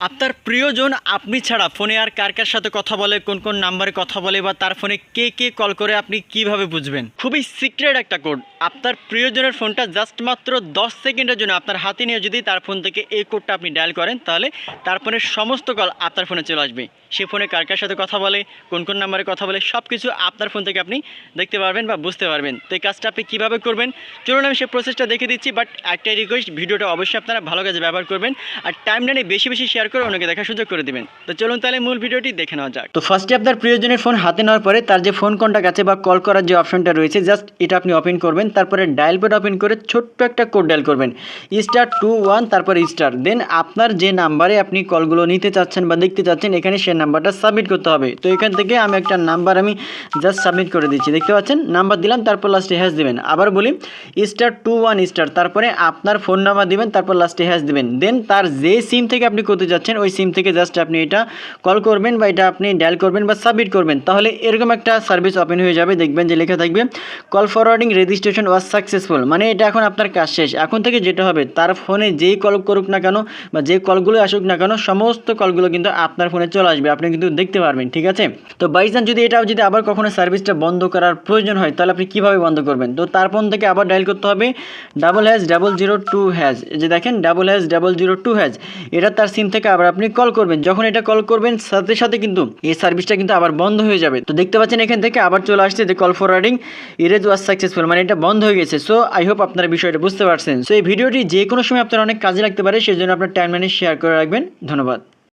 আপনার প্রিয়জন, আপনি ছাড়া ফোনে আর কার কার সাথে কথা বলে, কোন কোন নাম্বারে কথা বলে বা তার ফোনে কে কে কল করে আপনি কীভাবে বুঝবেন? খুবই সিক্রেট একটা কোড আপনার প্রিয়জনের ফোনটা জাস্ট মাত্র দশ সেকেন্ডের জন্য আপনার হাতে নিয়ে যদি তার ফোন থেকে এই কোডটা আপনি ডায়াল করেন, তাহলে তার ফোনের সমস্ত কল আপনার ফোনে চলে আসবে। সে ফোনে কার কার সাথে কথা বলে, কোন কোন নাম্বারে কথা বলে সব কিছু আপনার ফোন থেকে আপনি দেখতে পারবেন বা বুঝতে পারবেন। তো এই কাজটা আপনি কীভাবে করবেন? চলুন আমি সে প্রসেসটা দেখে দিচ্ছি বাট একটাই রিকোয়েস্ট ভিডিওটা অবশ্যই আপনারা ভালো কাজে ব্যবহার করবেন। আর টাইম লাইনে বেশি বেশি শেয়ার করে অন্যকে দেখার সুযোগ করে দিবেন। তো চলুন তাহলে মূল ভিডিওটি দেখে নেওয়া যাক। তো ফার্স্টে আপনার প্রিয়জনের ফোন হাতে নেওয়ার পরে তার যে ফোন কন্ট্যাক্ট আছে বা কল করার যে অপশনটা রয়েছে জাস্ট এটা আপনি ওপেন করবেন, তারপরে ডায়াল প্যাড ওপেন করে ছোট্ট একটা কোড ডায়াল করবেন। স্টার টু ওয়ান তারপর স্টার দেন আপনার যে নাম্বারে আপনি কলগুলো নিতে চাচ্ছেন বা দেখতে চাচ্ছেন, এখানে সে নাম্বারটা সাবমিট করতে হবে। তো এখান থেকে আমি একটা নাম্বার আমি জাস্ট সাবমিট করে দিচ্ছি। দেখতে পাচ্ছেন? নাম্বার দিলাম, তারপর লাস্টে হ্যাশ দিবেন। আবার বলি স্টার টু ওয়ান স্টার তারপরে আপনার ফোন নাম্বার দিবেন, তারপর লাস্টে হ্যাশ দিবেন। দেন তার যে সিম থেকে আপনি করতে যাচ্ছেন ওই সিম থেকে জাস্ট আপনি এটা কল করবেন বা এটা আপনি ডায়াল করবেন বা সাবমিট করবেন। তাহলে এরকম একটা সার্ভিস ওপেন হয়ে যাবে, দেখবেন যে লেখা থাকবে call forwarding registration was successful মানে এটা এখন আপনার কাজ শেষ। এখন থেকে যেটা হবে, তার ফোনে যেই কল করুক না কেন বা যে কলগুলো আসুক না কেন, সমস্ত কলগুলো কিন্তু আপনার ফোনে চলে আসবে। আপনি কিন্তু দেখতে পারবেন, ঠিক আছে? তো বাইচান্স যদি এটাও যদি আবার কখনো সার্ভিসটা বন্ধ করার প্রয়োজন হয়, তাহলে আপনি কীভাবে বন্ধ করবেন? তো তার ফোন থেকে আবার ডায়াল করতে হবে double hash double zero two hash যে দেখেন double hash double zero two hash এটা তার সিম থেকে আবার আপনি কল করবেন। যখন এটা কল করবেন, সাথে সাথে কিন্তু এই সার্ভিসটা কিন্তু আবার বন্ধ হয়ে যাবে। তো দেখতে পাচ্ছেন এখান থেকে আবার চলে আসছে যে call forwarding erase was successful মানে এটা বন্ধ হয়ে গেছে। সো আই হোপ আপনারা বিষয়টা বুঝতে পারছেন। সো এই ভিডিওটি যে কোনো সময় আপনার অনেক কাজে লাগতে পারে সেই জন্য আপনার টাইম শেয়ার করে রাখবেন। ধন্যবাদ।